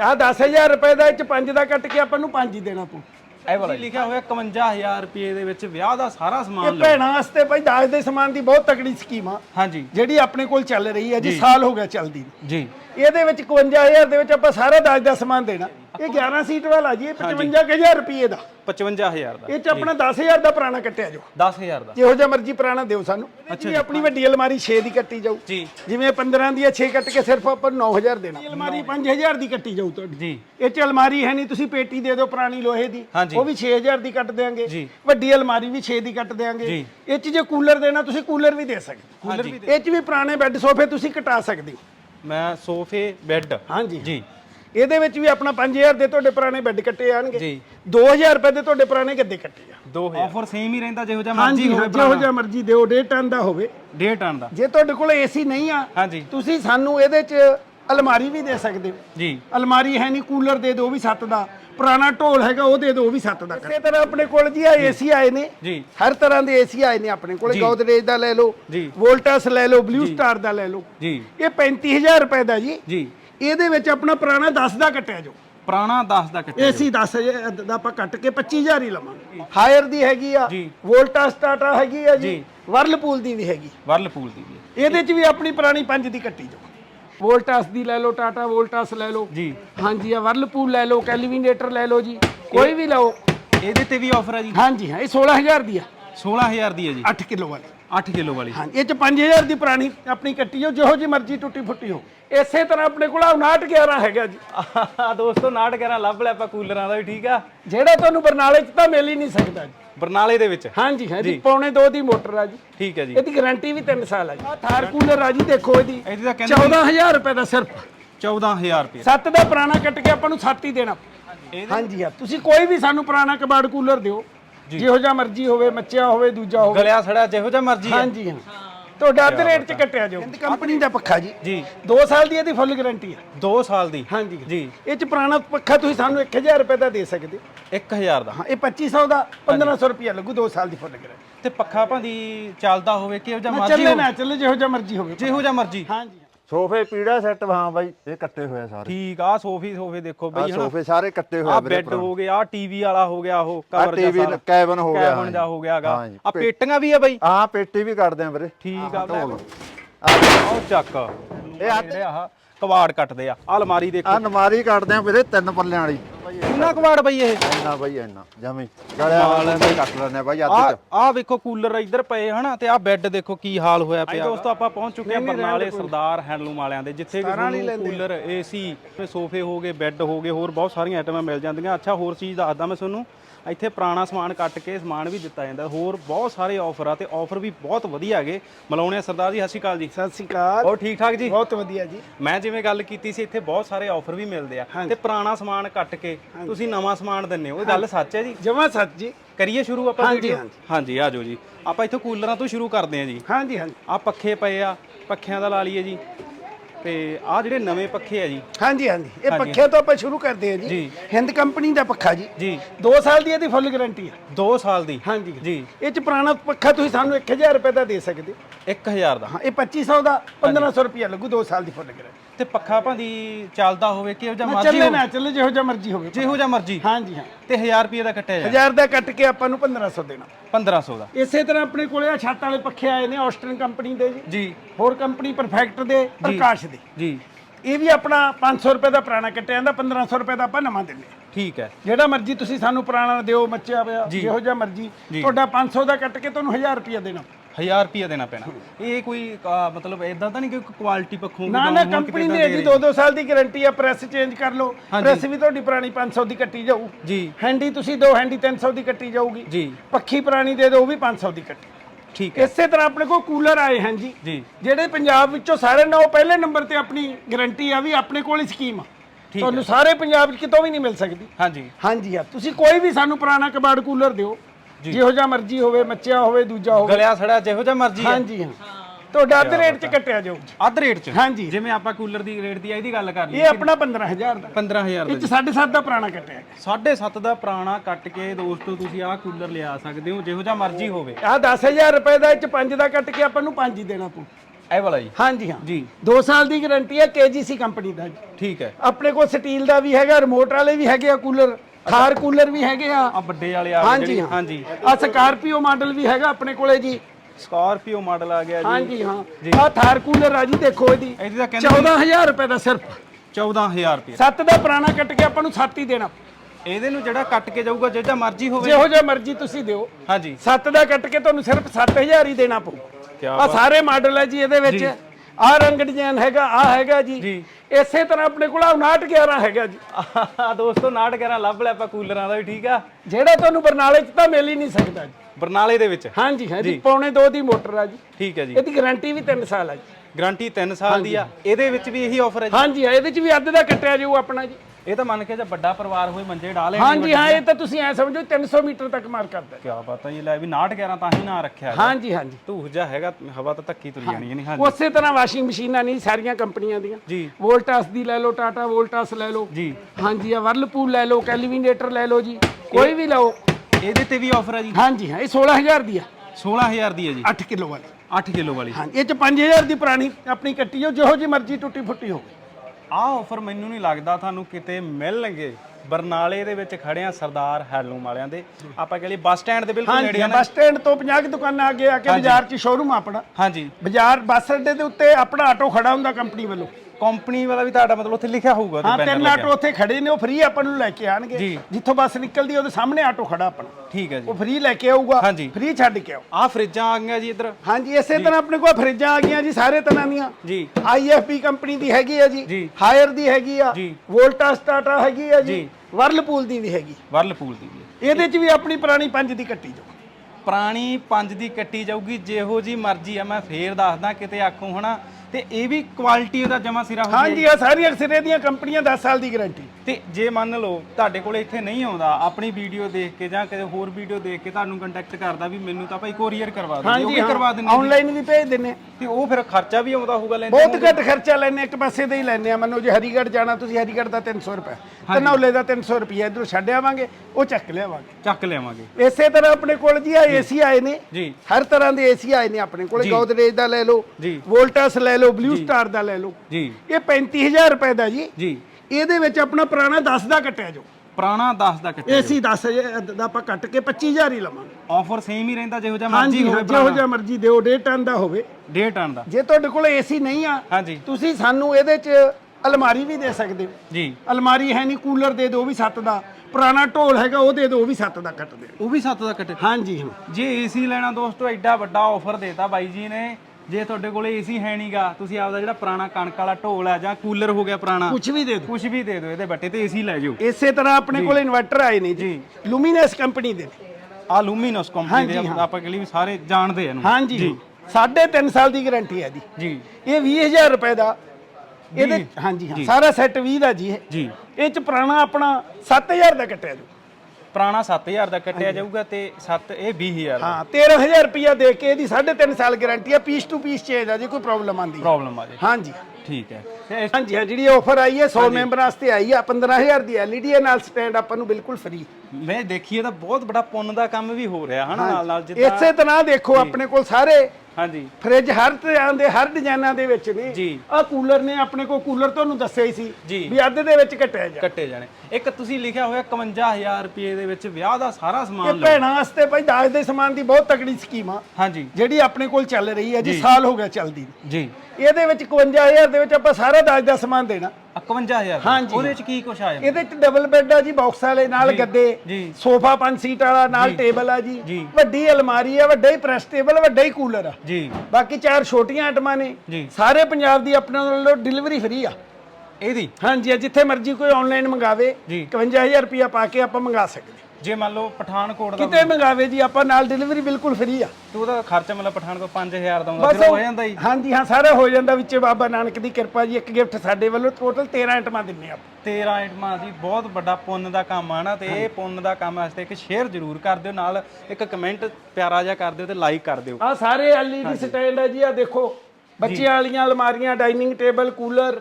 ਆਹ 10000 ਰੁਪਏ ਦਾ ਇਹ ਚ 5 ਦਾ ਕੱਟ ਕੇ ਆਪਾਂ ਨੂੰ 5 ਹੀ ਦੇਣਾ ਪਊ। ਇਹ ਵਾਲਾ ਲਿਖਿਆ ਹੋਇਆ 51000 ਰੁਪਏ ਦੇ ਵਿੱਚ ਵਿਆਹ ਦਾ ਸਾਰਾ ਸਮਾਨ ਇਹ ਲਓ। ਭੈਣਾਂ ਵਾਸਤੇ ਭਾਈ ਦਾਜ ਦੇ ਸਮਾਨ ਦੀ ਬਹੁਤ ਤਕੜੀ ਸਕੀਮ ਆ। ਹਾਂਜੀ। ਜਿਹੜੀ ਆਪਣੇ ਕੋਲ ਚੱਲ ਰਹੀ ਹੈ ਜੀ ਸਾਲ ਹੋ ਗਿਆ ਚੱਲਦੀ। ਨੂੰ। ਜੀ। ਇਹਦੇ ਵਿੱਚ 51000 ਦੇ ਵਿੱਚ ਆਪਾਂ ਸਾਰਾ ਦਾਜ ਦਾ ਸਮਾਨ ਦੇਣਾ। ਇਹ 11 ਸੀਟ ਵਾਲਾ ਜੀ ਇਹ 55000 ਰੁਪਏ ਦਾ। 55000 ਦਾ। ਇਹ ਚ ਆਪਣਾ 10000 ਦਾ ਪੁਰਾਣਾ ਕੱਟਿਆ ਜਾਓ 10000 ਦਾ। ਜਿਹੋ ਜਿਹਾ ਮਰਜ਼ੀ ਪੁਰਾਣਾ ਦਿਓ ਸਾਨੂੰ। ਜੀ ਆਪਣੀ ਵੱਡੀ ਅਲਮਾਰੀ 6 ਦੀ ਕੱਟੀ ਜਾਊ। ਜੀ। ਜਿਵੇਂ 15 ਦੀ ਹੈ 6 ਕੱਟ ਕੇ ਸਿਰਫ ਆਪਾਂ ਨੂੰ 9000 ਦੇਣਾ। ਅਲਮਾਰੀ 5000 ਦੀ ਕੱਟੀ ਜਾਊ ਤੁਹਾਡੀ। ਜੀ। ਇਹ ਚ ਅਲਮਾਰੀ ਹੈ ਨਹੀਂ ਤੁਸੀਂ ਪੇਟੀ ਦੇ ਦਿਓ ਪੁਰਾਣੀ ਲੋਹੇ ਦੀ। ਉਹ ਵੀ 6000 ਦੀ ਕੱਟ ਦੇਾਂਗੇ ਜੀ। ਵੱਡੀ ਅਲਮਾਰੀ ਵੀ 6 ਦੀ ਕੱਟ ਦੇਾਂਗੇ ਜੀ। ਇਹ ਚ ਜੇ ਕੂਲਰ ਦੇਣਾ ਤੁਸੀਂ ਕੂਲਰ ਵੀ ਦੇ ਸਕਦੇ ਕੂਲਰ। ਵੀ ਇਹ ਚ ਵੀ ਪੁਰਾਣੇ ਬੈੱਡ ਸੋਫੇ ਤੁਸੀਂ ਕਟਾ ਸਕਦੇ ਹੋ। ਮੈਂ ਸੋਫੇ ਬੈੱਡ ਹਾਂਜੀ। ਜੀ। ਇਹਦੇ ਵਿੱਚ ਵੀ ਆਪਣਾ 5000 ਦੇ ਤੁਹਾਡੇ ਪੁਰਾਣੇ ਬੈੱਡ ਕੱਟੇ ਆਣਗੇ ਜੀ। 2000 ਰੁਪਏ ਦੇ ਤੁਹਾਡੇ ਪੁਰਾਣੇ ਗੱਦੇ ਕੱਟੇ ਆ 2000 ਆਫਰ ਸੇਮ ਹੀ ਰਹਿੰਦਾ ਜਿਹੋ ਜਿਹਾ ਮਰਜ਼ੀ ਹੋਵੇ ਜਿਹੋ ਜਿਹਾ ਮਰਜ਼ੀ ਦਿਓ ਡੇ ਟਨ ਦਾ ਹੋਵੇ। ਡੇਢ ਟਨ ਦਾ ਜੇ ਤੁਹਾਡੇ ਕੋਲ ਏਸੀ ਨਹੀਂ ਆ ਹਾਂਜੀ। ਤੁਸੀਂ ਸਾਨੂੰ ਇਹਦੇ ਚ ਅਲਮਾਰੀ ਵੀ ਦੇ ਸਕਦੇ ਹੋ। ਜੀ। ਅਲਮਾਰੀ ਹੈ ਨਹੀਂ ਕੂਲਰ ਦੇ ਦਿਓ ਉਹ ਵੀ 7 ਦਾ। ਪੁਰਾਣਾ ਢੋਲ ਹੈਗਾ ਉਹ ਦੇ ਦਿਓ ਉਹ ਵੀ 7 ਦਾ ਇਸੇ ਤਰ੍ਹਾਂ ਆਪਣੇ ਕੋਲ ਜੀ ਆ ਏਸੀ ਆਏ ਨੇ। ਜੀ। ਹਰ ਤਰ੍ਹਾਂ ਦੇ ਏਸੀ ਆਏ ਨੇ ਆਪਣੇ ਕੋਲ। ਗੋਦਰੇਜ ਦਾ ਲੈ ਲਓ ਜੀ। ਵੋਲਟਸ ਲੈ ਲਓ ਬਲੂ ਸਟਾਰ ਦਾ ਲੈ ਲਓ। ਜੀ। ਇਹ 35000 ਰੁਪਏ ਦਾ ਜੀ। ਜੀ। ਇਹਦੇ ਵਿੱਚ ਆਪਣਾ ਪੁਰਾਣਾ 10 ਦਾ ਕੱਟਿਆ ਜੋ ਪੁਰਾਣਾ 10 ਦਾ ਕੱਟਿਆ ਏਸੀ 10000 ਦਾ ਆਪਾਂ ਕੱਟ ਕੇ 25000 ਹੀ ਲਵਾਂਗੇ। ਹਾਇਰ ਦੀ ਹੈਗੀ ਆ ਜੀ। ਵੋਲਟਸ ਟਾਟਾ ਹੈਗੀ ਆ ਜੀ। ਵਰਲਪੂਲ ਦੀ ਵੀ ਹੈਗੀ। ਵਰਲਪੂਲ ਦੀ ਵੀ। ਇਹਦੇ ਚ ਵੀ ਆਪਣੀ ਪੁਰਾਣੀ ਪੰਜ ਦੀ ਕੱਟੀ ਜੋ ਵੋਲਟਸ ਦੀ ਲੈ ਲਓ ਟਾਟਾ ਵੋਲਟਸ ਲੈ ਲਓ। ਜੀ। ਹਾਂਜੀ ਆ ਵਰਲਪੂਲ ਲੈ ਲਓ ਕੈਲਵਿਨੇਟਰ ਲੈ ਲਓ ਜੀ। ਕੋਈ ਵੀ ਲਓ। ਇਹਦੇ ਤੇ ਵੀ ਆਫਰ ਹੈ ਜੀ? ਹਾਂਜੀ ਹਾਂ ਇਹ 16000 ਦੀ ਆ। 16000 ਦੀ ਹੈ ਜੀ। 8 ਕਿਲੋ ਵਾਲੀ। 8 ਕਿਲੋ ਵਾਲੀ। ਹਾਂਜੀ ਇਹ ਚ 5000 ਦੀ ਪੁਰਾਣੀ ਆਪਣੀ ਕੱਟੀ ਹੋ ਜਿਹੋ ਜੀ ਮਰਜ਼ੀ ਟੁੱਟੀ ਫੁੱਟੀ ਹੋ। ਇਸੇ ਤਰ੍ਹਾਂ ਆਪਣੇ ਕੋਲ 59 11 ਹੈਗਾ ਜੀ। ਆਹ ਦੋਸਤੋ 69 11 ਲੱਭ ਲਿਆ ਆਪਾਂ ਕੂਲਰਾਂ ਦਾ ਵੀ ਠੀਕ ਆ? ਜਿਹੜਾ ਤੁਹਾਨੂੰ ਬਰਨਾਲੇ ਚ ਤਾਂ ਮਿਲ ਹੀ ਨਹੀਂ ਸਕਦਾ ਜੀ। ਬਰਨਾਲੇ ਦੇ ਵਿੱਚ? ਹਾਂਜੀ ਹਾਂਜੀ ਪੌਣੇ 2 ਦੀ ਮੋਟਰ ਆ ਜੀ। ਠੀਕ ਹੈ ਜੀ। ਇਹਦੀ ਗਾਰੰਟੀ ਵੀ 3 ਸਾਲ ਆ ਜੀ। ਆਹ ਥਾਰ ਕੂਲਰ ਆ ਜੀ ਦੇਖੋ ਇਹਦੀ। ਇਹਦੀ ਤਾਂ ਕਹਿੰਦੇ 14000 ਰੁਪਏ ਦਾ ਸਿਰਫ। 14000 ਰੁਪਏ। 7 ਦਾ ਪੁਰਾਣਾ ਕੱਟ ਕੇ ਆਪਾਂ ਨੂੰ 7 ਹੀ ਦੇਣਾ। ਹਾਂਜੀ ਹਾਂ। ਤੁਸੀਂ ਕੋਈ ਵੀ ਸਾਨੂੰ ਪੁਰਾਣਾ ਕਬਾੜ ਕੂਲਰ ਦਿਓ। ਜਿਹੋ ਜਿਹਾ ਮਰਜ਼ੀ ਹੋਵੇ ਮੱਚਿਆ ਹੋਵੇ ਦੂਜਾ ਹੋਵੇ। ਗਲਿਆ ਸੜਿਆ ਜਿਹੋ ਜਿਹਾ ਮਰਜ਼ੀ ਹੈ। ਹਾਂਜੀ। ਹਾਂ ਤੁਹਾਡਾ ਅੱਧ ਰੇਟ 'ਚ ਕੱਟਿਆ ਜਾਓ ਕੰਪਨੀ ਦਾ ਪੱਖਾ ਜੀ। ਜੀ। 2 ਸਾਲ ਦੀ ਇਹਦੀ ਫੁੱਲ ਗਾਰੰਟੀ ਆ 2 ਸਾਲ ਦੀ। ਹਾਂਜੀ। ਜੀ। ਇਹ 'ਚ ਪੁਰਾਣਾ ਪੱਖਾ ਤੁਸੀਂ ਸਾਨੂੰ 1000 ਰੁਪਏ ਦਾ ਦੇ ਸਕਦੇ ਹੋ। 1000 ਦਾ। ਹਾਂ ਇਹ 2500 ਦਾ 1500 ਰੁਪਏ ਲੱਗੂ 2 ਸਾਲ ਦੀ ਫੁੱਲ ਗਾਰੰਟੀ ਤੇ ਪੱਖਾ ਭਾਂਦੀ ਚੱਲਦਾ ਹੋਵੇ ਕਿਹੋ ਜਿਹਾ ਮਰਜ਼ੀ ਚੱਲੇ ਨਾ ਚੱਲੇ ਜਿਹੋ ਜਿਹਾ ਮਰਜ਼ੀ ਹੋਵੇ। ਜਿਹੋ ਜਿਹਾ ਮਰਜ਼ੀ। ਹਾਂਜੀ। ਸੋਫੇ ਪੀੜਾ ਸੈੱਟ ਹਾਂ ਬਾਈ ਇਹ ਕੱਟੇ ਹੋਏ ਆ ਸਾਰੇ। ਠੀਕ ਆ ਸੋਫੀ ਸੋਫੇ ਦੇਖੋ ਆ ਬਈ ਹਨਾ? ਸੋਫੇ ਸਾਰੇ ਕੱਟੇ ਹੋਏ ਆ ਆ ਵੀਰੇ ਬੈੱਡ ਹੋ ਗਿਆ ਆ ਟੀਵੀ ਵਾਲਾ ਹੋ ਗਿਆ ਉਹ ਆ ਕਵਰ ਟੀਵੀ ਕੈਬਨ ਹੋ ਗਿਆ ਕੈਬਨ ਜਾ ਹੋ ਗਿਆਗਾ ਹਾਂ ਜੀ। ਆ ਪੇਟੀਆਂ ਵੀ ਆ ਬਈ। ਹਾਂ ਪੇਟੀ ਵੀ ਕੱਢਦੇ ਆ ਵੀਰੇ। ਠੀਕ ਆ ਢੋਲ। ਆਹ ਚੱਕ। ਇਹ ਆ ਕਵਾੜ ਕੱਟਦੇ ਆ। ਆਹ ਅਲਮਾਰੀ ਦੇਖੋ। ਆ ਨਮਾਰੀ ਕੱਢਦੇ ਆ ਵੀਰੇ ਤਿੰਨ ਪੱਲਿਆਂ ਵਾਲੀ। ਕਿੰਨਾ ਕਵਾੜ ਬਈ ਇਹ? ਇੰਨਾ ਬਾਈ ਇੰਨਾ। ਜਮੀ। ਗਲਿਆ ਵਾਲਾ ਵੀ ਕੱਟ ਲੈਣੇ ਬਾਈ। ਅੱਧ ਆ ਚ ਆ ਵੇਖੋ ਕੂਲਰ ਇੱਧਰ ਪਏ ਹਨਾ ਤੇ ਆ ਬੈੱਡ ਦੇਖੋ ਕੀ ਹਾਲ ਹੋਇਆ ਪਿਆ। ਦੋਸਤੋ ਆਪਾਂ ਪਹੁੰਚ ਚੁੱਕੇ ਆ ਬਰਨਾਲੇ ਸਰਦਾਰ ਹੈਂਡਲੂਮ ਵਾਲਿਆਂ ਦੇ ਜਿੱਥੇ ਕਿ ਤੁਹਾਨੂੰ ਕੂਲਰ ਏਸੀ ਸੋਫੇ ਹੋ ਗਏ ਬੈੱਡ ਹੋ ਗਏ ਹੋਰ ਬਹੁਤ ਸਾਰੀਆਂ ਆਈਟਮਾਂ ਮਿਲ ਜਾਂਦੀਆਂ। ਅੱਛਾ ਹੋਰ ਚੀਜ਼ ਦੱਸਦਾ ਮੈਂ ਤੁਹਾਨੂੰ। ਇੱਥੇ ਪੁਰਾਣਾ ਸਮਾਨ ਕੱਟ ਕੇ ਸਮਾਨ ਵੀ ਦਿੱਤਾ ਜਾਂਦਾ। ਹੋਰ ਬਹੁਤ ਸਾਰੇ ਆਫਰ ਆ ਤੇ ਆਫਰ ਵੀ ਬਹੁਤ ਵਧੀਆ ਹੈਗੇ। ਮਲਾਉਣੇ ਆ ਸਰਦਾਰ ਜੀ ਸਤਿ ਸ਼੍ਰੀ ਅਕਾਲ ਜੀ। ਸਤਿ ਸ਼੍ਰੀ ਅਕਾਲ। ਹੋਰ ਠੀਕ ਠਾਕ ਜੀ? ਬਹੁਤ ਵਧੀਆ ਜੀ। ਮੈਂ ਜਿਵੇਂ ਗੱਲ ਕੀਤੀ ਸੀ ਇੱਥੇ ਬਹੁਤ ਸਾਰੇ ਆਫਰ ਵੀ ਮਿਲਦੇ ਆ। ਤੇ ਪੁਰਾਣਾ ਸਮਾਨ ਕੱਟ ਕੇ ਤੁਸੀਂ ਨਵਾਂ ਸਮਾਨ ਦਿੰਦੇ ਹੋ। ਇਹ ਗੱਲ ਸੱਚ ਹੈ ਜੀ? ਜਮਾ ਸੱਚ ਜੀ। ਕਰੀਏ ਸ਼ੁਰੂ ਆਪਾਂ ਹਾਂਜੀ? ਹਾਂਜੀ। ਆ ਜਾਓ ਜੀ। ਆਪਾਂ ਇੱਥੋਂ ਕੂਲਰਾਂ ਤੋਂ ਸ਼ੁਰੂ ਕਰਦੇ ਹਾਂ ਜੀ। ਹਾਂਜੀ ਹਾਂਜੀ। ਆ ਪੱਖੇ ਪਏ ਆ ਪੱਖਿਆਂ ਦਾ ਲਾ ਲਈਏ ਜੀ। ਤੇ ਆ ਜਿਹੜੇ ਨਵੇਂ ਪੱਖੇ ਆ ਜੀ। ਹਾਂਜੀ ਹਾਂਜੀ। ਇਹ ਪੱਖੇ ਤੋਂ ਆਪਾਂ ਸ਼ੁਰੂ ਕਰਦੇ ਹਾਂ ਜੀ। ਹਿੰਦ ਕੰਪਨੀ ਦਾ ਪੱਖਾ ਜੀ। ਜੀ। 2 ਸਾਲ ਦੀ ਇਹਦੀ ਫੁੱਲ ਗਾਰੰਟੀ ਆ। 2 ਸਾਲ ਦੀ। ਹਾਂਜੀ। ਜੀ। ਇਹ ਚ ਪੁਰਾਣਾ ਪੱਖਾ ਤੁਸੀਂ ਸਾਨੂੰ 1000 ਰੁਪਏ ਦਾ ਦੇ ਸਕਦੇ ਹੋ। 1000 ਦਾ। ਹਾਂ ਇਹ 2500 ਦਾ 1500 ਰੁਪਏ ਲੱਗੂ 2 ਸਾਲ ਦੀ ਫੁੱਲ ਗਾਰੰਟੀ ਤੇ ਪੱਖਾ ਭਾਂਦੀ ਚੱਲਦਾ ਹੋਵੇ ਕਿਹੋ ਜਿਹਾ ਮਰਜ਼ੀ ਚੱਲੇ ਨਾ ਚੱਲੇ ਜਿਹੋ ਜਿਹਾ ਮਰਜ਼ੀ ਹੋਵੇ। ਜਿਹੋ ਜਿਹਾ ਮਰਜ਼ੀ। ਹਾਂਜੀ ਹਾਂ। ਤੇ 1000 ਰੁਪਏ ਦਾ ਕੱਟਿਆ ਜਾ 1000 ਦਾ ਕੱਟ ਕੇ ਆਪਾਂ ਨੂੰ 1500 ਦੇਣਾ। 1500 ਦਾ। ਇਸੇ ਤਰ੍ਹਾਂ ਆਪਣੇ ਕੋਲੇ ਆ ਛੱਤ ਵਾਲੇ ਪੱਖੇ ਆਏ ਨੇ ਆਸਟਨ ਕੰਪਨੀ ਦੇ ਜੀ। ਜੀ। ਹੋਰ ਕੰਪਨੀ ਪਰਫੈਕਟ ਦੇ ਪ੍ਰਕਾਸ਼ ਦੇ। ਜੀ। ਇਹ ਵੀ ਆਪਣਾ 500 ਰੁਪਏ ਦਾ ਪੁਰਾਣਾ ਕੱਟਿਆ ਜਾਂਦਾ 1500 ਰੁਪਏ ਦਾ ਆਪਾਂ ਨਵਾਂ ਦਿੰਦੇ ਹਾਂ। ਠੀਕ ਹੈ। ਜਿਹੜਾ ਮਰਜ਼ੀ ਤੁਸੀਂ ਸਾਨੂੰ ਪੁਰਾਣਾ ਦਿਓ ਮੱਚਿਆ ਪਿਆ ਜਿਹੋ ਜਿਹਾ ਮਰਜ਼ੀ ਜੀ। ਤੁਹਾਡਾ 500 ਦਾ ਕੱਟ ਕੇ ਤੁਹਾਨੂੰ 1000 ਰੁਪਏ ਦੇਣਾ। 1000 ਰੁਪਏ ਦੇਣਾ ਪੈਣਾ। ਇਹ ਕੋਈ ਮਤਲਬ ਇਦਾਂ ਤਾਂ ਨਹੀਂ ਕਿ ਕੁਆਲਿਟੀ ਪੱਖੋਂ ਨਾ ਨਾ ਕੰਪਨੀ ਨੇ? ਜੀ 2-2 ਸਾਲ ਦੀ ਗਾਰੰਟੀ ਆ ਪ੍ਰੈਸ ਚੇਂਜ ਕਰ ਲਓ। ਪ੍ਰੈਸ ਵੀ ਤੁਹਾਡੀ ਪੁਰਾਣੀ 500 ਦੀ ਕੱਟੀ ਜਾਊ। ਜੀ। ਹੈਂਡੀ ਤੁਸੀਂ ਦੋ ਹੈਂਡੀ 300 ਦੀ ਕੱਟੀ ਜਾਊਗੀ। ਜੀ। ਪੱਖੀ ਪੁਰਾਣੀ ਦੇ ਦਿਓ ਉਹ ਵੀ 500 ਦੀ ਕੱਟੀ। ਠੀਕ ਹੈ। ਇਸੇ ਤਰ੍ਹਾਂ ਆਪਣੇ ਕੋਲ ਕੂਲਰ ਆਏ ਹਨ ਜੀ। ਜੀ। ਜਿਹੜੇ ਪੰਜਾਬ ਵਿੱਚੋਂ ਸਾਰੇ ਨਾਲੋਂ ਪਹਿਲੇ ਨੰਬਰ ਤੇ ਆਪਣੀ ਗਾਰੰਟੀ ਆ ਵੀ ਆਪਣੇ ਕੋਲ ਹੀ ਸਕੀਮ ਆ। ਤੁਹਾਨੂੰ ਸਾਰੇ ਪੰਜਾਬ 'ਚ ਕਿਤੋਂ ਵੀ ਨਹੀਂ ਮਿਲ ਸਕਦੀ। ਹਾਂਜੀ। ਹਾਂਜੀ ਆ ਤੁਸੀਂ ਕੋਈ ਵੀ ਸਾਨੂੰ ਪੁਰਾਣਾ ਕਬਾੜ ਕੂਲਰ ਦਿਓ। ਜਿਹੋ ਜਿਹਾ ਮਰਜ਼ੀ ਹੋਵੇ ਮੱਚਿਆ ਹੋਵੇ ਦੂਜਾ ਹੋਵੇ। ਗਲਿਆ ਸੜਿਆ ਜਿਹੋ ਜਿਹਾ ਮਰਜ਼ੀ ਹੈ। ਹਾਂਜੀ ਹਾਂ। ਤੁਹਾਡਾ ਅੱਧ ਰੇਟ 'ਚ ਕੱਟਿਆ ਜਾਊ। ਅੱਧ ਰੇਟ 'ਚ? ਹਾਂਜੀ। ਜਿਵੇਂ ਆਪਾਂ ਕੂਲਰ ਦੀ ਰੇਟ ਦੀ ਇਹਦੀ ਗੱਲ ਕਰ ਲਈ ਇਹ ਆਪਣਾ 15000 ਦਾ। 15000 ਇਹ 'ਚ 7.5 ਦਾ ਪੁਰਾਣਾ ਕੱਟਿਆ ਗਿਆ ਸਾਢੇ ਸੱਤ ਦਾ ਪੁਰਾਣਾ ਕੱਟ ਕੇ ਦੋਸਤੋ ਤੁਸੀਂ ਆਹ ਕੂਲਰ ਲਿਆ ਸਕਦੇ ਹੋ ਜਿਹੋ ਜਿਹਾ ਮਰਜ਼ੀ ਹੋਵੇ। ਆਹ 10000 ਰੁਪਏ ਦਾ ਇਹ 'ਚ 5 ਦਾ ਕੱਟ ਕੇ ਆਪਾਂ ਨੂੰ 5 ਹੀ ਦੇਣਾ ਪਊ। ਇਹ ਵਾਲਾ ਜੀ? ਹਾਂਜੀ ਹਾਂ। ਜੀ। 2 ਸਾਲ ਦੀ ਗਾਰੰਟੀ ਹੈ ਕੇਜੀਸੀ ਕੰਪਨੀ ਦਾ ਜੀ। ਠੀਕ ਹੈ। ਆਪਣੇ ਕੋਲ ਸਟੀਲ ਦਾ ਵੀ ਹੈਗਾ ਰਿਮੋਟ ਵਾਲੇ ਵੀ ਹੈਗੇ ਆ ਕੂਲਰ ਥਾਰ ਕੂਲਰ ਵੀ ਹੈਗੇ ਆ। ਆ ਵੱਡੇ ਵਾਲੇ ਆ ਹਾਂਜੀ ਹਾਂਜੀ। ਆ ਸਕਾਰਪੀਓ ਮਾਡਲ ਵੀ ਹੈਗਾ ਆਪਣੇ ਕੋਲੇ ਜੀ। ਸਕਾਰਪੀਓ ਮਾਡਲ ਆ ਗਿਆ ਜੀ। ਹਾਂਜੀ ਹਾਂ। ਆ ਥਾਰ ਕੂਲਰ ਆ ਜੀ ਦੇਖੋ ਇਹਦੀ। ਇਹਦੀ ਤਾਂ ਕਹਿੰਦੇ 14000 ਰੁਪਏ ਦਾ ਸਿਰਫ। 14000 ਰੁਪਏ। ਸੱਤ ਦਾ ਪੁਰਾਣਾ ਕੱਟ ਕੇ ਆਪਾਂ ਨੂੰ ਸੱਤ ਹੀ ਦੇਣਾ। ਇਹਦੇ ਨੂੰ ਜਿਹੜਾ ਕੱਟ ਕੇ ਜਾਊਗਾ ਜਿਹੜਾ ਮਰਜ਼ੀ ਹੋਵੇ। ਜਿਹੋ ਜਿਹਾ ਮਰਜ਼ੀ ਤੁਸੀਂ ਦਿਓ। ਹਾਂਜੀ। ਸੱਤ ਦਾ ਕੱਟ ਕੇ ਤੁਹਾਨੂੰ ਸਿਰਫ 7000 ਹੀ ਦੇਣਾ ਪਊ। ਆ ਸਾਰੇ ਮਾਡਲ ਹੈ ਜੀ ਇਹਦੇ ਵਿੱਚ। ਆ ਰੰਗ ਡਿਜ਼ਾਈਨ ਹੈਗਾ ਆ ਹੈਗਾ ਜੀ। ਜੀ। ਇਸੇ ਤਰ੍ਹਾਂ ਆਪਣੇ ਕੋਲ 5911 ਹੈਗਾ ਜੀ। ਆਹ ਦੋਸਤੋ 911 ਲੱਭ ਲਿਆ ਆਪਾਂ ਕੂਲਰਾਂ ਦਾ ਵੀ ਠੀਕ ਆ? ਜਿਹੜਾ ਤੁਹਾਨੂੰ ਬਰਨਾਲੇ 'ਚ ਤਾਂ ਮਿਲ ਹੀ ਨਹੀਂ ਸਕਦਾ ਜੀ। ਬਰਨਾਲੇ ਦੇ ਵਿੱਚ? ਹਾਂਜੀ ਹਾਂ ਜੀ। ਪੌਣੇ 2 ਦੀ ਮੋਟਰ ਆ ਜੀ। ਠੀਕ ਹੈ ਜੀ। ਇਹਦੀ ਗਾਰੰਟੀ ਵੀ 3 ਸਾਲ ਆ ਜੀ। ਗਾਰੰਟੀ 3 ਸਾਲ ਦੀ ਆ। ਇਹਦੇ ਵਿੱਚ ਵੀ ਇਹੀ ਆਫਰ ਹੈ ਜੀ? ਹਾਂਜੀ ਇਹਦੇ 'ਚ ਵੀ ਅੱਧ ਦਾ ਕੱਟਿਆ ਜਾਊ ਆਪਣਾ ਜੀ। ਇਹ ਤਾਂ ਮੰਨ ਕੇ ਜੇ ਵੱਡਾ ਪਰਿਵਾਰ ਹੋਏ ਮੰਜੇ ਡਾਲੇ ਹਾਂਜੀ ਹਾਂ ਇਹ ਤਾਂ ਤੁਸੀਂ ਐ ਸਮਝੋ 300 ਮੀਟਰ ਤੱਕ ਮਾਰ ਕਰਦਾ ਹੈ। ਕੀ ਪਤਾ ਜੀ ਲੈ ਵੀ 911 ਤਾਂ ਹੀ ਨਾ ਰੱਖਿਆ। ਹਾਂਜੀ ਹਾਂਜੀ। ਧੂਹ ਜਾ ਹੈਗਾ ਹਵਾ ਤਾਂ ਧੱਕੀ ਤੁਰੀ ਜਾਣੀ ਨਹੀਂ ਹਾਂਜੀ। ਉਸੇ ਤਰ੍ਹਾਂ ਵਾਸ਼ਿੰਗ ਮਸ਼ੀਨਾਂ ਨਹੀਂ ਸਾਰੀਆਂ ਕੰਪਨੀਆਂ ਦੀਆਂ। ਜੀ। ਵੋਲਟਾਸ ਦੀ ਲੈ ਲਓ ਟਾਟਾ ਵੋਲਟਾਸ ਲੈ ਲਓ। ਜੀ। ਹਾਂਜੀ ਆ ਵਰਲਪੂਲ ਲੈ ਲਓ ਕੈਲਵਿਨੇਟਰ ਲੈ ਲਓ ਜੀ। ਕੋਈ ਵੀ ਲਓ। ਇਹਦੇ ਤੇ ਵੀ ਆਫਰ ਹੈ ਜੀ? ਹਾਂਜੀ ਹਾਂ ਇਹ 16000 ਦੀ ਆ। 16000 ਦੀ ਹੈ ਜੀ। 8 ਕਿਲੋ ਵਾਲੀ। 8 ਕਿਲੋ ਵਾਲੀ। ਹਾਂਜੀ ਇਹ ਚ 5000 ਦੀ ਪੁਰਾਣੀ ਆਪਣੀ ਕੱਟੀ ਹੋ ਜਿਹੋ ਜੀ ਮਰਜ਼ੀ ਟੁੱਟੀ ਫੁੱਟੀ ਹੋਵੇ। ਆਹ ਆਫਰ ਮੈਨੂੰ ਨਹੀਂ ਲੱਗਦਾ ਤੁਹਾਨੂੰ ਕਿਤੇ ਮਿਲਣਗੇ। ਬਰਨਾਲੇ ਦੇ ਵਿੱਚ ਖੜੇ ਆ ਸਰਦਾਰ ਹੈਲੂਮ ਵਾਲਿਆਂ ਦੇ। ਆਪਾਂ ਕਹ ਲਈ ਬੱਸ ਸਟੈਂਡ ਦੇ ਬਿਲਕੁਲ ਨੇੜੇ ਆ ਨਾ। ਬੱਸ ਸਟੈਂਡ ਤੋਂ 50 ਕੁ ਦੁਕਾਨਾਂ ਅੱਗੇ ਆ ਕੇ ਬਾਜ਼ਾਰ 'ਚ ਸ਼ੋਰੂਮ ਆਪਣਾ। ਹਾਂਜੀ। ਬਾਜ਼ਾਰ ਬੱਸ ਅੱਡੇ ਦੇ ਉੱਤੇ ਆਪਣਾ ਆਟੋ ਖੜਾ ਹੁੰਦਾ ਕੰਪਨੀ ਵੱਲੋਂ। ਕੰਪਨੀ ਵਾਲਾ ਵੀ ਤੁਹਾਡਾ ਮਤਲਬ ਉੱਥੇ ਲਿਖਿਆ ਹੋਊਗਾ ਹਾਂ ਤਿੰਨ ਆਟੋ ਉੱਥੇ ਖੜੇ ਨੇ ਉਹ ਫ੍ਰੀ ਆਪਾਂ ਨੂੰ ਲੈ ਕੇ ਆਣਗੇ। ਜਿੱਥੋਂ ਬੱਸ ਨਿਕਲਦੀ ਆ ਉਹਦੇ ਸਾਹਮਣੇ ਆਟੋ ਖੜਾ ਆਪਣਾ ਠੀਕ ਹੈ ਜੀ ਉਹ ਫ੍ਰੀ ਲੈ ਕੇ ਆਊਗਾ ਹਾਂਜੀ। ਫ੍ਰੀ ਛੱਡ ਕੇ ਆਓ ਆਹ ਫਰਿੱਜਾਂ ਆ ਗਈਆਂ ਜੀ ਇੱਧਰ ਹਾਂਜੀ ਇਸੇ ਤਰ੍ਹਾਂ ਆਪਣੇ ਕੋਲ ਫਰਿੱਜਾਂ ਆ ਗਈਆਂ ਜੀ ਸਾਰੇ ਤਰ੍ਹਾਂ ਦੀਆਂ ਜੀ ਆਈਐਫਬੀ ਕੰਪਨੀ ਦੀ ਹੈਗੀ ਆ ਜੀ। ਹਾਇਰ ਦੀ ਹੈਗੀ ਆ ਜੀ। ਵੋਲਟਾਸ ਟਾਟਾ ਹੈਗੀ ਆ ਜੀ। ਵਰਲਪੂਲ ਦੀ ਵੀ ਹੈਗੀ ਵਰਲਪੂਲ ਦੀ ਵੀ। ਇਹਦੇ 'ਚ ਵੀ ਆਪਣੀ ਪੁਰਾਣੀ ਪੰਜ ਦੀ ਕੱਟੀ ਜੋ ਪੁਰਾਣੀ ਪੰਜ ਦੀ ਕੱਟੀ ਜਾਊਗੀ ਜਿਹੋ ਜੀ ਮਰਜ਼ੀ ਆ ਮੈਂ ਫੇਰ ਦੱਸਦਾ ਕਿਤੇ ਆਖੂ ਹਨਾ ਤੇ ਇਹ ਵੀ ਕੁਆਲਿਟੀ ਉਹਦਾ ਜਮਾ ਸਿਰਾ ਹੋ ਹਾਂਜੀ ਆ ਸਾਰੀਆਂ ਸਿਰੇ ਦੀਆਂ ਕੰਪਨੀਆਂ 10 ਸਾਲ ਦੀ ਗਾਰੰਟੀ ਤੇ ਜੇ ਮੰਨ ਲਓ ਤੁਹਾਡੇ ਕੋਲੇ ਇੱਥੇ ਨਹੀਂ ਆਉਂਦਾ ਆਪਣੀ ਵੀਡੀਓ ਦੇਖ ਕੇ ਜਾਂ ਕਿਸੇ ਹੋਰ ਵੀਡੀਓ ਦੇਖ ਕੇ ਤੁਹਾਨੂੰ ਕੰਟੈਕਟ ਕਰਦਾ ਵੀ ਮੈਨੂੰ ਤਾਂ ਭਾਈ ਕੋਰੀਅਰ ਕਰਵਾ ਦਿਓ ਉਹ ਵੀ ਕਰਵਾ ਦਿੰਦੇ। ਆਨਲਾਈਨ ਵੀ ਭੇਜ ਦਿੰਨੇ। ਤੇ ਉਹ ਫਿਰ ਖਰਚਾ ਵੀ ਆਉਂਦਾ ਹੋਊਗਾ ਲੈਂਦੇ ਬਹੁਤ ਘੱਟ ਖਰਚਾ ਲੈਣੇ ਇੱਕ ਪਾਸੇ ਦੇ ਹੀ ਲੈਣੇ ਆ। ਮੰਨੋ ਜੇ ਹਰੀਗੜ੍ਹ ਜਾਣਾ ਤੁਸੀਂ ਹਰੀਗੜ੍ਹ ਦਾ 300 ਰੁਪਏ। ਧਨੌਲੇ ਦਾ 300 ਰੁਪਏ ਇਧਰੋਂ ਛੱਡ ਆਵਾਂਗੇ ਉਹ ਚੱਕ ਲਿਆਵਾਂਗੇ। ਚੱਕ ਲਿਆਵਾਂਗੇ। ਇਸੇ ਤਰ੍ਹਾਂ ਆਪਣੇ ਕੋਲ ਜੀ ਆ ਏਸੀ ਆਏ ਨੇ। ਜੀ। ਹਰ ਤਰ੍ਹਾਂ ਦੇ ਏਸੀ ਆਏ ਨੇ ਆਪਣੇ ਕੋਲ। ਗੋਦਰੇਜ ਦਾ ਲੈ ਲਓ ਜੀ। ਵੋਲਟਸ ਲੈ ਲਓ ਬਲੂ ਸਟਾਰ ਦਾ ਲੈ ਲਓ। ਜੀ। ਇਹ 35000 ਰੁਪਏ ਦਾ ਜੀ। ਜੀ। ਇਹਦੇ ਵਿੱਚ ਆਪਣਾ ਪੁਰਾਣਾ 10 ਦਾ ਕੱਟਿਆ ਜੋ ਪੁਰਾਣਾ 10 ਦਾ ਕੱਟਿਆ ਏਸੀ 10000 ਦਾ ਆਪਾਂ ਕੱਟ ਕੇ 25000 ਹੀ ਲਵਾਂਗੇ। ਆਫਰ ਸੇਮ ਹੀ ਰਹਿੰਦਾ ਜਿਹੋ ਜਿਹਾ ਮਰਜ਼ੀ ਹੋਵੇ ਜਿਹੋ ਜਿਹਾ ਮਰਜ਼ੀ ਦਿਓ ਡੇਢ ਟਨ ਦਾ ਹੋਵੇ। ਡੇਢ ਟਨ ਦਾ। ਜੇ ਤੁਹਾਡੇ ਕੋਲ ਏਸੀ ਨਹੀਂ ਆ ਹਾਂਜੀ। ਤੁਸੀਂ ਸਾਨੂੰ ਇਹਦੇ 'ਚ ਅਲਮਾਰੀ ਵੀ ਦੇ ਸਕਦੇ ਹੋ। ਜੀ। ਅਲਮਾਰੀ ਹੈ ਨਹੀਂ ਕੂਲਰ ਦੇ ਦਿਓ ਉਹ ਵੀ 7 ਦਾ। ਪੁਰਾਣਾ ਢੋਲ ਹੈਗਾ ਉਹ ਦੇ ਦਿਓ ਉਹ ਵੀ 7 ਦਾ ਕੱਟ ਦੇ ਉਹ ਵੀ 7 ਦਾ ਕੱਟੇ ਹਾਂਜੀ ਹਾਂ। ਜੇ ਏਸੀ ਲੈਣਾ ਦੋਸਤੋ ਐਡਾ ਵੱਡਾ ਆਫਰ ਦੇਤਾ ਬਾਈ ਜੀ ਨੇ। ਜੇ ਤੁਹਾਡੇ ਕੋਲੇ ਏਸੀ ਹੈ ਨਹੀਂਗਾ ਤੁਸੀਂ ਆਪਦਾ ਜਿਹੜਾ ਪੁਰਾਣਾ ਕਣਕ ਵਾਲਾ ਢੋਲ ਆ ਜਾਂ ਕੂਲਰ ਹੋ ਗਿਆ ਪੁਰਾਣਾ ਕੁਝ ਵੀ ਦੇ ਦਿਓ। ਕੁਝ ਵੀ ਦੇ ਦਿਓ ਇਹਦੇ ਬੱਟੇ ਤੇ ਏਸੀ ਲੈ ਜਾਓ। ਇਸੇ ਤਰ੍ਹਾਂ ਆਪਣੇ ਕੋਲ ਇਨਵਰਟਰ ਆਏ ਨੇ ਜੀ। ਲੂਮੀਨਸ ਕੰਪਨੀ ਦੇ। ਆ ਲੂਮੀਨਸ ਕੰਪਨੀ ਦੇ ਆਪਾਂ ਕਹਿੰਦੇ ਵੀ ਸਾਰੇ ਜਾਣਦੇ ਆ ਇਹਨੂੰ। ਹਾਂਜੀ। ਸਾਢੇ ਤਿੰਨ ਸਾਲ ਦੀ ਗਾਰੰਟੀ ਹੈ ਜੀ ਜੀ। ਇਹ 20000 ਰੁਪਏ ਦਾ। ਇਹਦੇ ਹਾਂਜੀ ਹਾਂ। ਸਾਰਾ ਸੈੱਟ 20 ਦਾ ਜੀ ਇਹ। ਜੀ। ਇਹ ਚ ਪੁਰਾਣਾ ਆਪਣਾ 7000 ਦਾ ਕੱਟਿਆ ਜੀ। ਪੁਰਾਣਾ 7000 ਦਾ ਕੱਟਿਆ ਜਾਊਗਾ ਤੇ 7 ਇਹ 20000 ਦਾ। ਹਾਂ 13000 ਰੁਪਇਆ ਦੇ ਕੇ ਇਹਦੀ 3.5 ਸਾਲ ਗਾਰੰਟੀ ਹੈ ਪੀਸ ਟੂ ਪੀਸ ਚੇਂਜ ਆ ਜੇ ਕੋਈ ਪ੍ਰੋਬਲਮ ਆਂਦੀ ਪ੍ਰੋਬਲਮ ਆ ਜੇ। ਹਾਂਜੀ। ਠੀਕ ਹੈ। ਤੇ ਇਸ- ਹਾਂਜੀ ਹਾਂ ਜਿਹੜੀ ਆਫਰ ਆਈ ਹੈ 100 ਮੈਂਬਰਾਂ ਵਾਸਤੇ ਆਈ ਆ 15000 ਦੀ ਐਲਈਡੀ ਹੈ ਨਾਲ ਸਟੈਂਡ ਆਪਾਂ ਨੂੰ ਬਿਲਕੁਲ ਫ੍ਰੀ ਮੈਂ ਦੇਖੀਏ ਤਾਂ ਬਹੁਤ ਬੜਾ ਪੁੰਨ ਦਾ ਕੰਮ ਵੀ ਹੋ ਰਿਹਾ ਹਨਾ ਨਾਲ ਨਾਲ ਜਿੱਦਾਂ ਇਸੇ ਤਰ੍ਹਾਂ ਦੇਖੋ ਆਪਣੇ ਕੋਲ ਸਾਰੇ ਹਾਂਜੀ। ਫ੍ਰਿਜ ਹਰ ਤਰ੍ਹਾਂ ਦੇ ਹਰ ਡਿਜ਼ਾਈਨਾਂ ਦੇ ਵਿੱਚ ਨੇ। ਜੀ। ਆ ਕੂਲਰ ਨੇ ਆਪਣੇ ਕੋਲ ਕੂਲਰ ਤੁਹਾਨੂੰ ਦੱਸਿਆ ਹੀ ਸੀ ਜੀ। ਵੀ ਅੱਧ ਦੇ ਵਿੱਚ ਕੱਟਿਆ ਜਾ ਕੱਟੇ ਜਾਣੇ। ਇੱਕ ਤੁਸੀਂ ਲਿਖਿਆ ਹੋਇਆ 51000 ਰੁਪਏ ਦੇ ਵਿੱਚ ਵਿਆਹ ਦਾ ਸਾਰਾ ਇਹ ਸਮਾਨ ਲਓ। ਭੈਣਾਂ ਵਾਸਤੇ ਭਾਈ ਦਾਜ ਦੇ ਸਮਾਨ ਦੀ ਬਹੁਤ ਤਕੜੀ ਸਕੀਮ ਆ। ਹਾਂਜੀ। ਜਿਹੜੀ ਆਪਣੇ ਕੋਲ ਚੱਲ ਰਹੀ ਹੈ ਜੀ ਸਾਲ ਹੋ ਗਿਆ ਚੱਲਦੀ। ਨੂੰ। ਜੀ। ਇਹਦੇ ਵਿੱਚ 51000 ਦੇ ਵਿੱਚ ਆਪਾਂ ਸਾਰਾ ਦਾਜ ਦਾ ਸਮਾਨ ਦੇਣਾ। 51000 ਹਾਂਜੀ। ਉਹਦੇ ਵਿੱਚ ਕੀ ਕੁਛ ਆ ਜਾਂਦਾ ਇਹਦੇ ਚ ਡਬਲ ਬੈੱਡ ਆ ਜੀ ਬਾਕਸ ਵਾਲੇ ਨਾਲ ਗੱਦੇ ਜੀ। ਸੋਫਾ ਪੰਜ ਸੀਟ ਵਾਲਾ ਨਾਲ ਟੇਬਲ ਆ ਜੀ। ਜੀ। ਵੱਡੀ ਅਲਮਾਰੀ ਆ ਵੱਡਾ ਹੀ ਪ੍ਰੈਸ ਟੇਬਲ ਵੱਡਾ ਹੀ ਕੂਲਰ ਆ। ਜੀ। ਬਾਕੀ ਚਾਰ ਛੋਟੀਆਂ ਆਈਟਮਾਂ ਨੇ। ਜੀ। ਸਾਰੇ ਪੰਜਾਬ ਦੀ ਆਪਣੇ ਵੱਲੋਂ ਡਿਲੀਵਰੀ ਫ੍ਰੀ ਆ। ਇਹਦੀ? ਹਾਂਜੀ ਜਿੱਥੇ ਮਰਜ਼ੀ ਕੋਈ ਆਨਲਾਈਨ ਮੰਗਾਵੇ ਜੀ। 51000 ਰੁਪਇਆ ਪਾ ਕੇ ਆਪਾਂ ਮੰਗਾ ਸਕਦੇ ਜੇ ਮੰਨ ਲਓ ਪਠਾਨਕੋਟ ਦਾ ਕਿਤੇ ਮੰਗਾਵੇ ਜੀ ਆਪਾਂ ਨਾਲ ਡਿਲੀਵਰੀ ਬਿਲਕੁਲ ਫ੍ਰੀ ਆ। ਤੂੰ ਉਹਦਾ ਖਰਚਾ ਮਤਲਬ ਪਠਾਨਕੋਟ 5000 ਦਾ ਬਸ ਫਿਰ ਹੋ ਜਾਂਦਾ ਜੀ। ਹਾਂਜੀ ਹਾਂ ਸਾਰਾ ਹੋ ਜਾਂਦਾ ਵਿੱਚ ਬਾਬਾ ਨਾਨਕ ਦੀ ਕਿਰਪਾ ਜੀ ਇੱਕ ਗਿਫਟ ਸਾਡੇ ਵੱਲੋਂ ਟੋਟਲ 13 ਆਈਟਮਾਂ ਦਿੰਨੇ ਆਪਾਂ। 13 ਆਈਟਮਾਂ ਜੀ ਬਹੁਤ ਵੱਡਾ ਪੁੰਨ ਦਾ ਕੰਮ ਆ ਨਾ ਤੇ ਇਹ ਪੁੰਨ ਦਾ ਕੰਮ ਵਾਸਤੇ ਇੱਕ ਸ਼ੇਅਰ ਜ਼ਰੂਰ ਕਰ ਦਿਓ ਨਾਲ ਇੱਕ ਕਮੈਂਟ ਪਿਆਰਾ ਜਿਹਾ ਕਰ ਦਿਓ ਤੇ ਲਾਈਕ ਕਰ ਦਿਓ। ਆ ਸਾਰੇ ਐਲਈਡੀ ਸਟੈਂਡ ਹੈ ਜੀ ਆ ਦੇਖੋ। ਬੱਚਿਆਂ ਵਾਲੀਆਂ ਅਲਮਾਰੀਆਂ ਡਾਈਨਿੰਗ ਟੇਬਲ ਕੂਲਰ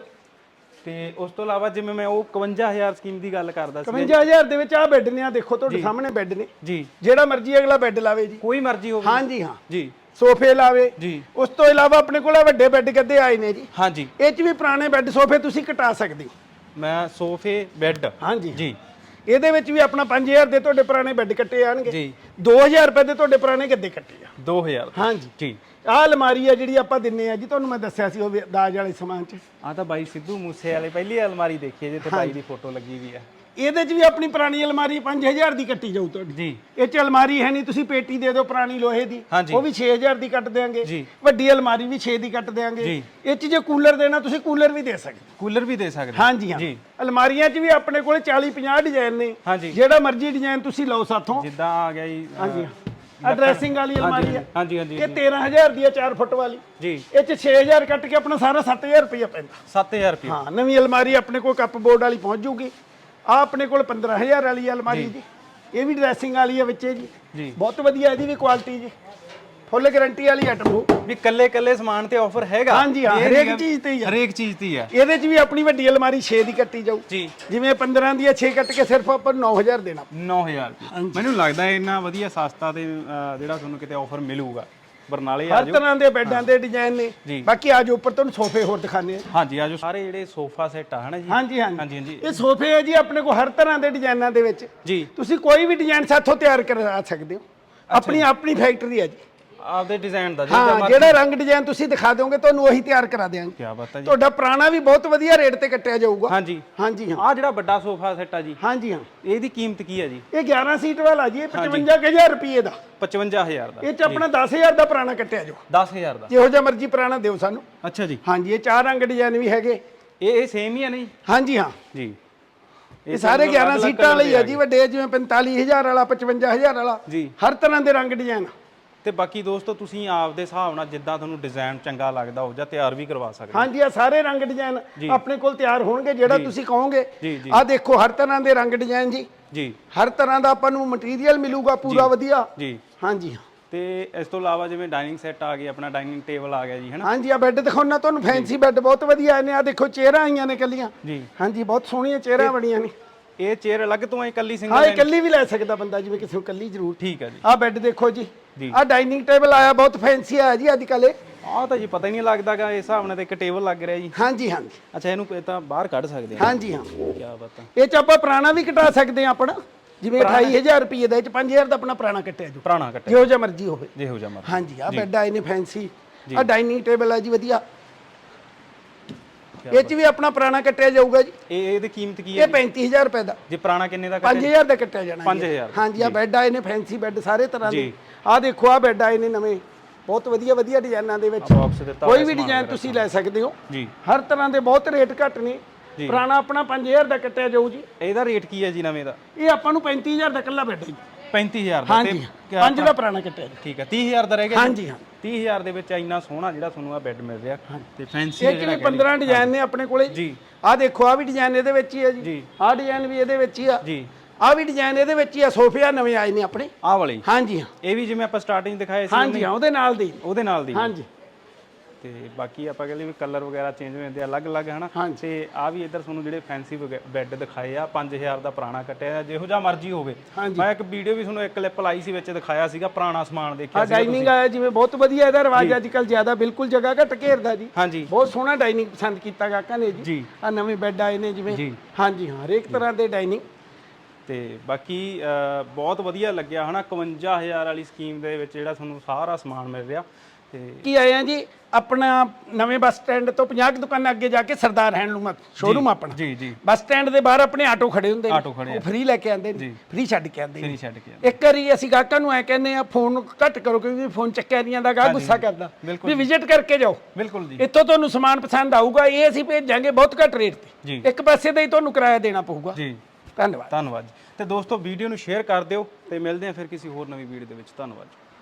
ਤੇ ਉਸ ਤੋਂ ਇਲਾਵਾ ਜਿਵੇਂ ਮੈਂ ਉਹ 51000 ਸਕੀਮ ਦੀ ਗੱਲ ਕਰਦਾ ਸੀ। 55000 ਦੇ ਵਿੱਚ ਆ ਬੈੱਡ ਨੇ ਆ ਦੇਖੋ ਤੁਹਾਡੇ ਸਾਹਮਣੇ ਬੈੱਡ ਨੇ। ਜੀ। ਜਿਹੜਾ ਮਰਜ਼ੀ ਅਗਲਾ ਬੈੱਡ ਲਾਵੇ ਜੀ। ਕੋਈ ਮਰਜ਼ੀ ਹੋਵੇ। ਹਾਂਜੀ ਹਾਂ। ਜੀ। ਸੋਫੇ ਲਾਵੇ। ਜੀ। ਉਸ ਤੋਂ ਇਲਾਵਾ ਆਪਣੇ ਕੋਲ ਵੱਡੇ ਬੈੱਡ ਗੱਦੇ ਆਏ ਨੇ ਜੀ। ਹਾਂਜੀ ਇਹ ਚ ਵੀ ਪੁਰਾਣੇ ਬੈੱਡ ਸੋਫੇ ਤੁਸੀਂ ਕਟਾ ਸਕਦੇ ਹੋ। ਮੈਂ ਸੋਫੇ ਬੈੱਡ। ਹਾਂਜੀ ਜੀ। ਇਹਦੇ ਵਿੱਚ ਵੀ ਆਪਣਾ 5000 ਦੇ ਤੁਹਾਡੇ ਪੁਰਾਣੇ ਬੈੱਡ ਕੱਟੇ ਆਣਗੇ ਜੀ। 2000 ਰੁਪਏ ਦੇ ਤੁਹਾਡੇ ਪੁਰਾਣੇ ਗੱਦੇ ਕੱਟੇ ਆ। 2000 ਹਾਂਜੀ। ਜੀ। ਆਹ ਅਲਮਾਰੀ ਆ ਜਿਹੜੀ ਆਪਾਂ ਦਿੰਨੇ ਆ ਜੀ ਤੁਹਾਨੂੰ ਮੈਂ ਦੱਸਿਆ ਸੀ ਉਹ ਦਾਜ ਵਾਲੇ ਸਮਾਨ ਚ। ਆ ਤਾਂ ਬਾਈ ਸਿੱਧੂ ਮੂਸੇ ਵਾਲੇ ਪਹਿਲੀ ਅਲਮਾਰੀ ਦੇਖੀ ਹੈ ਜਿੱਥੇ ਬਾਈ ਦੀ ਫੋਟੋ ਲੱਗੀ ਵੀ ਆ। ਇਹਦੇ ਚ ਵੀ ਆਪਣੀ ਪੁਰਾਣੀ ਅਲਮਾਰੀ 5000 ਦੀ ਕੱਟੀ ਜਾਊ ਤੁਹਾਡੀ। ਜੀ। ਇਹ ਚ ਅਲਮਾਰੀ ਹੈ ਨਹੀਂ ਤੁਸੀਂ ਪੇਟੀ ਦੇ ਦਿਓ ਪੁਰਾਣੀ ਲੋਹੇ ਦੀ। ਹਾਂਜੀ। ਉਹ ਵੀ 6000 ਦੀ ਕੱਟ ਦੇਾਂਗੇ ਜੀ। ਵੱਡੀ ਅਲਮਾਰੀ ਵੀ 6 ਦੀ ਕੱਟ ਦੇਾਂਗੇ ਜੀ। ਇਹ ਚ ਜੇ ਕੂਲਰ ਦੇਣਾ ਤੁਸੀਂ ਕੂਲਰ ਵੀ ਦੇ ਸਕਦੇ ਕੂਲਰ ਵੀ ਦੇ ਸਕਦੇ ਹਾਂਜੀ ਹਾਂ। ਜੀ। ਅਲਮਾਰੀਆਂ ਚ ਵੀ ਆਪਣੇ ਕੋਲ 40 50 ਡਿਜ਼ਾਈਨ ਨੇ। ਹਾਂਜੀ। ਜਿਹੜਾ ਮਰਜ਼ੀ ਡਿਜ਼ਾਈਨ ਤੁਸੀਂ ਲਓ ਸਾਥੋਂ। ਜਿੱਦਾਂ ਆ ਗਿਆ ਜੀ ਹਾਂਜੀ ਆ ਡਰੈਸਿੰਗ ਵਾਲੀ ਅਲਮਾਰੀ ਆ। ਹਾਂਜੀ ਹਾਂਜੀ ਇਹ 13000 ਦੀ ਆ 4 ਫੁੱਟ ਵਾਲੀ। ਜੀ। ਇਹ ਚ 6000 ਕੱਟ ਕੇ ਆਪਣਾ ਸਾਰਾ 7000 ਰੁਪਏ ਪੈਂਦਾ। 7000 ਰੁਪਏ ਹਾਂ ਨਵੀਂ ਅਲਮਾਰੀ ਆਪਣੇ ਕੋਲ ਕੱਪ ਬੋਰਡ ਵਾਲੀ ਪਹੁੰਚ ਜੂਗੀ। ਆ ਆਪਣੇ ਕੋਲ 15000 ਵਾਲੀ ਅਲਮਾਰੀ ਜੀ। ਇਹ ਵੀ ਡਰੈਸਿੰਗ ਵਾਲੀ ਆ ਵਿੱਚੇ ਜੀ। ਬਹੁਤ ਵਧੀਆ ਇਹਦੀ ਵੀ ਕੁਆਲਿਟੀ ਜੀ। ਫੁੱਲ ਗਾਰੰਟੀ ਵਾਲੀ ਆਈਟਮ ਹੋ ਵੀ ਕੱਲੇ ਕੱਲੇ ਸਮਾਨ ਤੇ ਆਫਰ ਹੈਗਾ? ਹਾਂਜੀ, ਹਾਂ, ਹਰੇਕ ਚੀਜ਼ ਤੇ ਹੀ ਆ। ਹਰੇਕ ਚੀਜ਼ ਤੇ ਹੀ ਆ। ਇਹਦੇ 'ਚ ਵੀ ਆਪਣੀ ਵੱਡੀ ਅਲਮਾਰੀ 6 ਦੀ ਕੱਟੀ ਜਾਊ। ਜੀ। ਜਿਵੇਂ 15 ਦੀ ਆ 6 ਕੱਟ ਕੇ ਸਿਰਫ ਆਪਾਂ ਨੂੰ 9000 ਦੇਣਾ। 9000 ਰੁਪਏ। ਮੈਨੂੰ ਲੱਗਦਾ ਇੰਨਾ ਵਧੀਆ ਸਸਤਾ ਤੇ ਜਿਹੜਾ ਤੁਹਾਨੂੰ ਕਿਤੇ ਆਫਰ ਮਿਲੂਗਾ। ਬਰਨਾਲੇ ਆ ਹਰ ਤਰ੍ਹਾਂ ਦੇ ਬੈੱਡਾਂ ਦੇ ਡਿਜ਼ਾਈਨ ਨੇ। ਜੀ। ਬਾਕੀ ਆਜੋ ਉੱਪਰ ਤੁਹਾਨੂੰ ਸੋਫੇ ਹੋਰ ਦਿਖਾਣੇ ਆ ਹਾਂਜੀ ਆਜੋ। ਸਾਰੇ ਜਿਹੜੇ ਸੋਫਾ ਸੈੱਟ ਆ ਹਨਾ ਜੀ? ਹਾਂਜੀ ਹਾਂਜੀ। ਹਾਂਜੀ ਹਾਂਜੀ। ਇਹ ਸੋਫੇ ਹੈ ਜੀ ਆਪਣੇ ਕੋਲ ਹਰ ਤਰ੍ਹਾਂ ਦੇ ਡਿਜ਼ਾਈਨਾਂ ਦੇ ਵਿੱਚ। ਜੀ। ਤੁਸੀਂ ਕੋਈ ਵੀ ਡਿਜ਼ਾਈਨ ਸਾਥੋਂ ਤਿਆਰ ਕਰਾ ਸਕਦੇ ਹੋ। ਆਪਣੀ ਆਪਣੀ ਫੈਕਟਰੀ ਹੈ ਜੀ। ਆਪਦੇ ਡਿਜ਼ਾਈਨ ਦਾ ਜੀ ਹਾਂ ਜਿਹੜਾ ਰੰਗ ਡਿਜ਼ਾਈਨ ਤੁਸੀਂ ਦਿਖਾ ਦੋਗੇ ਤੁਹਾਨੂੰ ਉਹੀ ਤਿਆਰ ਕਰਾ ਦੇਵਾਂਗੇ ਕੀ ਬਾਤ ਹੈ ਜੀ। ਤੁਹਾਡਾ ਪੁਰਾਣਾ ਵੀ ਬਹੁਤ ਵਧੀਆ ਰੇਟ ਤੇ ਕੱਟਿਆ ਜਾਊਗਾ। ਹਾਂਜੀ। ਹਾਂਜੀ ਹਾਂ। ਆ ਜਿਹੜਾ ਵੱਡਾ ਸੋਫਾ ਸੈੱਟ ਆ ਜੀ ਹਾਂਜੀ ਹਾਂ। ਇਹਦੀ ਕੀਮਤ ਕੀ ਹੈ ਜੀ? ਇਹ 11 ਸੀਟ ਵਾਲਾ ਜੀ ਇਹ 55000 ਰੁਪਏ ਦਾ। 55000 ਦਾ। ਇਹ ਚ ਆਪਣਾ 10000 ਦਾ ਪੁਰਾਣਾ ਕੱਟਿਆ ਜਾਊ। 10000 ਦਾ। ਜਿਹੋ ਜਿਹਾ ਮਰਜ਼ੀ ਪੁਰਾਣਾ ਦਿਓ ਸਾਨੂੰ। ਅੱਛਾ ਜੀ। ਹਾਂਜੀ ਇਹ ਚਾਰ ਰੰਗ ਡਿਜ਼ਾਈਨ ਵੀ ਹੈਗੇ। ਇਹ ਇਹ ਸੇਮ ਹੀ ਆ ਨਹੀਂ? ਹਾਂਜੀ ਹਾਂ। ਜੀ। ਇਹ ਸਾਰੇ 11 ਸੀਟਾਂ ਲਈ ਹੈ ਜੀ ਵੱਡੇ ਜਿਵੇਂ 45000 ਵਾਲਾ 55000 ਵਾਲਾ। ਜੀ। ਹਰ ਤਰ੍ਹਾਂ ਦੇ ਰੰਗ ਡਿਜ਼ਾਈਨ ਤੇ ਬਾਕੀ ਦੋਸਤੋ ਤੁਸੀਂ ਆਪਦੇ ਹਿਸਾਬ ਨਾਲ ਜਿੱਦਾਂ ਤੁਹਾਨੂੰ ਡਿਜ਼ਾਈਨ ਚੰਗਾ ਲੱਗਦਾ ਹੋ ਜਾਂ ਤਿਆਰ ਵੀ ਕਰਵਾ ਸਕਦੇ ਹੋ। ਹਾਂਜੀ ਆ ਸਾਰੇ ਰੰਗ ਡਿਜ਼ਾਈਨ ਆਪਣੇ ਕੋਲ ਤਿਆਰ ਹੋਣਗੇ ਜਿਹੜਾ ਤੁਸੀਂ ਕਹੋਗੇ। ਆ ਦੇਖੋ ਹਰ ਤਰ੍ਹਾਂ ਦੇ ਰੰਗ ਡਿਜ਼ਾਈਨ ਜੀ। ਜੀ। ਹਰ ਤਰ੍ਹਾਂ ਦਾ ਆਪਾਂ ਨੂੰ ਮਟੀਰੀਅਲ ਮਿਲੂਗਾ ਪੂਰਾ ਵਧੀਆ। ਜੀ। ਹਾਂਜੀ। ਤੇ ਇਸ ਤੋਂ ਇਲਾਵਾ ਜਿਵੇਂ ਡਾਈਨਿੰਗ ਸੈੱਟ ਆ ਗਿਆ ਆਪਣਾ ਡਾਈਨਿੰਗ ਟੇਬਲ ਆ ਗਿਆ ਜੀ ਹੈਨਾ? ਹਾਂਜੀ ਆ ਬੈੱਡ ਦਿਖਾਉਣਾ ਤੁਹਾਨੂੰ ਫੈਂਸੀ ਬੈੱਡ ਬਹੁਤ ਵਧੀਆ ਆਏ ਨੇ ਆ ਦੇਖੋ ਚੇਅਰਾਂ ਆਈਆਂ ਨੇ ਕੱਲੀਆਂ ਜੀ। ਹਾਂਜੀ ਬਹੁਤ ਸੋਹਣੀਆਂ ਚੇਅਰਾਂ ਬਣੀਆਂ ਨੇ। ਇਹ ਚੇਅਰ ਅਲੱਗ ਤੋਂ ਹੈ ਇਕੱਲੀ ਹਾਂ ਸਿੰਗਲ ਇਹ ਕੱਲੀ ਵੀ ਲੈ ਸਕਦਾ ਬੰਦਾ ਜਿਵੇਂ ਕਿਸੇ ਨੂੰ ਕੱਲੀ ਜ਼ਰੂਰ। ਠੀਕ ਹੈ ਜੀ। ਆ ਬੈੱਡ ਦੇਖੋ ਜੀ। ਆ ਡਾਈਨਿੰਗ ਟੇਬਲ ਆਇਆ ਬਹੁਤ ਫੈਂਸੀ ਆਇਆ ਜੀ ਅੱਜ ਕੱਲ ਇਹ। ਆਹ ਤਾਂ ਜੀ ਪਤਾ ਹੀ ਨਹੀਂ ਲੱਗਦਾਗਾ ਇਸ ਹਿਸਾਬ ਨਾਲ ਤਾਂ ਇੱਕ ਟੇਬਲ ਲੱਗ ਰਿਹਾ ਜੀ। ਹਾਂਜੀ ਹਾਂਜੀ। ਅੱਛਾ ਇਹਨੂੰ ਇਹ ਤਾਂ ਬਾਹਰ ਕੱਢ ਸਕਦੇ ਆ। ਹਾਂਜੀ ਹਾਂ। ਕੀ ਬਾਤ ਹੈ ਇਹ ਚ ਆਪਾਂ ਪੁਰਾਣਾ ਵੀ ਕਟਾ ਸਕਦੇ ਆ ਆਪਣਾ। ਜਿਵੇਂ 28000 ਰੁਪਏ ਦਾ ਇਹ ਚ 5000 ਦਾ ਆਪਣਾ ਪੁਰਾਣਾ ਕੱਟਿਆ ਜੋ। ਪੁਰਾਣਾ ਕੱਟਿਆ। ਜਿਹੋ ਜਿਹਾ ਮਰਜ਼ੀ ਹੋਵੇ। ਜਿਹੋ ਜਿਹਾ ਮਰ ਹਾਂਜੀ ਆ ਬੈੱਡ ਆਏ ਨੇ ਫੈਂਸੀ ਆ ਡਾਈਨਿੰਗ ਟੇਬਲ ਆ ਜੀ ਵਧੀਆ। ਇਹ ਚ ਵੀ ਆਪਣਾ ਪੁਰਾਣਾ ਕੱਟਿਆ ਜਾਊਗਾ ਜੀ। ਇਹ ਇਹਦੀ ਕੀਮਤ ਕੀ ਹੈ ਇਹ 35000 ਰੁਪਏ ਦਾ। ਜੇ ਪੁਰਾਣਾ ਕਿੰਨੇ ਦਾ ਕੱਟਿਆ 5000 ਦਾ ਕੱਟਿਆ ਜਾਣਾ ਜੀ। 5000 ਹਾਂਜੀ ਆ ਬੈੱਡ ਆਏ ਨੇ ਫੈਂਸੀ ਬੈੱਡ ਸਾਰੇ ਤਰ੍ਹਾਂ ਦੇ। ਆ ਦੇਖੋ ਆ ਬੈੱਡ ਆਏ ਨੇ ਨਵੇਂ। ਬਹੁਤ ਵਧੀਆ ਵਧੀਆ ਡਿਜ਼ਾਈਨਾਂ ਦੇ ਵਿੱਚ। ਕੋਈ ਵੀ ਡਿਜ਼ਾਈਨ। ਤੁਸੀਂ ਲੈ ਸਕਦੇ ਹੋ। ਜੀ। ਹਰ ਤਰ੍ਹਾਂ ਦੇ ਬਹੁਤ ਰੇਟ ਘੱਟ ਨੇ। ਪੁਰਾਣਾ ਆਪਣਾ 5000 ਦਾ ਕੱਟਿਆ ਜਾਊ ਜੀ। ਇਹਦਾ ਰੇਟ ਕੀ ਹੈ ਜੀ ਨਵੇਂ ਦਾ? ਇਹ ਆਪਾਂ ਨੂੰ 35000 ਦਾ ਇਕੱਲਾ ਬੈੱਡ ਹੈ ਜੀ। 35000 ਦਾ ਹਾਂਜੀ ਤੇ ਪੰਜ ਦਾ ਪੁਰਾਣਾ ਕੱਟਿਆ ਜੀ। ਠੀਕ ਹੈ 30000 ਦਾ ਰਹਿ ਗਿਆ ਜੀ? ਹਾਂਜੀ। ਹਾਂ 30000 ਦੇ ਵਿੱਚ ਇੰਨਾ ਸੋਹਣਾ ਜਿਹੜਾ ਤੁਹਾਨੂੰ ਆ ਬੈੱਡ ਮਿਲ ਰਿਹਾ ਤੇ ਫੈਂਸੀ ਇਹ ਚ ਵੀ 15 ਡਿਜ਼ਾਈਨ ਨੇ ਆਪਣੇ ਕੋਲੇ? ਜੀ। ਆ ਦੇਖੋ ਆ ਵੀ ਡਿਜ਼ਾਈਨ ਇਹਦੇ ਵਿੱਚ ਹੀ ਹੈ ਜੀ। ਜੀ। ਆ ਡਿਜ਼ਾਈਨ ਵੀ ਇਹਦੇ ਵਿੱਚ ਹੀ ਆ। ਜੀ। ਆ ਵੀ ਡਿਜ਼ਾਈਨ ਇਹਦੇ ਵਿੱਚ ਹੀ ਆ ਸੋਫੇ ਆ ਨਵੇਂ ਆਏ ਨੇ ਆਪਣੇ। ਆਹ ਵਾਲੀ ਹਾਂਜੀ ਹਾਂ। ਇਹ ਵੀ ਜਿਵੇਂ ਆਪਾਂ ਸਟਾਰਟਿੰਗ ਦਿਖਾਏ ਸੀ ਹਾਂਜੀ ਹਾਂ ਉਹਦੇ ਨਾਲ ਦੀ ਉਹਦੇ ਨਾਲ ਦੀ ਹਾਂਜੀ। ਤੇ ਬਾਕੀ ਆਪਾਂ ਕਹਿੰਦੇ ਵੀ ਕਲਰ ਵਗੈਰਾ ਚੇਂਜ ਹੋ ਜਾਂਦੇ ਆ ਅਲੱਗ-ਅਲੱਗ ਹਨਾ। ਤੇ ਆ ਵੀ ਇੱਧਰ ਤੁਹਾਨੂੰ ਜਿਹੜੇ ਫੈਂਸੀ ਬੈੱਡ ਦਿਖਾਏ ਆ 5000 ਦਾ ਪੁਰਾਣਾ ਕੱਟਿਆ ਜਿਹੋ ਜਿਹਾ ਮਰਜ਼ੀ ਹੋਵੇ। ਮੈਂ ਇੱਕ ਵੀਡੀਓ ਵੀ ਤੁਹਾਨੂੰ ਇੱਕ ਕਲਿੱਪ ਲਾਈ ਸੀ ਵਿੱਚ ਦਿਖਾਇਆ ਸੀਗਾ ਪੁਰਾਣਾ ਸਮਾਨ ਦੇਖਿਆ ਆ ਸੀ ਡਾਈਨਿੰਗ ਆਇਆ ਜਿਵੇਂ ਬਹੁਤ ਵਧੀਆ ਇਹਦਾ ਰਿਵਾਜ ਅੱਜ ਕੱਲ ਜ਼ਿਆਦਾ ਬਿਲਕੁਲ ਜਗ੍ਹਾ ਘੱਟ ਘੇਰਦਾ ਜੀ। ਹਾਂਜੀ। ਬਹੁਤ ਸੋਹਣਾ ਡਾਈਨਿੰਗ ਪਸੰਦ ਕੀਤਾ ਗਾਹਕਾਂ ਨੇ ਜੀ। ਆ ਨਵੇਂ ਬੈੱਡ ਆਏ ਨੇ ਜਿਵੇਂ। ਹਾਂਜੀ ਹਾਂ ਹਰੇਕ ਤਰ੍ਹਾਂ ਦੇ ਡਾਈਨਿੰਗ ਤੇ ਬਾਕੀ ਬਹੁਤ ਵਧੀਆ ਲੱਗਿਆ ਹਨਾ? 51000 ਵਾਲੀ ਸਕੀਮ ਦੇ ਵਿੱਚ ਜਿਹੜਾ ਤੁਹਾਨੂੰ ਸਾਰਾ ਸਮਾਨ ਮਿਲ ਰਿਹਾ। ਕੀ ਆਏ ਆ ਜੀ? ਆਪਣਾ ਨਵੇਂ ਬੱਸ ਸਟੈਂਡ ਤੋਂ 50 ਕੁ ਦੁਕਾਨਾਂ ਅੱਗੇ ਜਾ ਕੇ ਸਰਦਾਰ ਹੈਂਡਲੂਮ ਸ਼ੋਰੂਮ ਆਪਣਾ। ਜੀ ਜੀ। ਬੱਸ ਸਟੈਂਡ ਦੇ ਬਾਹਰ ਆਪਣੇ ਆਟੋ ਖੜੇ ਹੁੰਦੇ ਖੜੇ ਉਹ ਫ੍ਰੀ ਲੈ ਕੇ ਆਉਂਦੇ ਨੇ ਫ੍ਰੀ ਛੱਡ ਕੇ ਆਉਂਦੇ ਨੇ। ਫੇਰੀ ਛੱਡ ਕੇ ਇੱਕ ਵਾਰੀ ਅਸੀਂ ਗਾਹਕਾਂ ਨੂੰ ਐ ਕਹਿੰਦੇ ਆ ਫੋਨ ਘੱਟ ਕਰੋ ਕਿਉਂਕਿ ਫੋਨ ਚੱਕਿਆ ਨਹੀਂ ਜਾਂਦਾ ਗਾਹ ਗੁੱਸਾ ਕਰਦਾ। ਵੀ ਵਿਜ਼ਿਟ ਕਰਕੇ ਜਾਓ। ਬਿਲਕੁਲ ਜੀ। ਇੱਥੋਂ ਤੁਹਾਨੂੰ ਸਮਾਨ ਪਸੰਦ ਆਊਗਾ ਇਹ ਅਸੀਂ ਭੇਜਾਂਗੇ ਬਹੁਤ ਘੱਟ ਰੇਟ ਤੇ। ਇੱਕ ਪਾਸੇ ਦਾ ਹੀ ਤੁਹਾਨੂੰ ਕਿਰਾਇਆ ਦੇਣਾ ਪਊਗਾ। ਜੀ। ਧੰਨਵਾਦ। ਧੰਨਵਾਦ ਤੇ ਦੋਸਤੋ ਵੀਡੀਓ ਨੂੰ ਸ਼ੇਅਰ ਕਰ ਦਿਓ ਤੇ ਮਿਲਦੇ ਹਾਂ ਫਿਰ ਕਿਸੇ ਹੋਰ ਨਵੀਂ ਵੀਡੀਓ ਦੇ ਵਿੱਚ। ਧੰਨਵਾਦ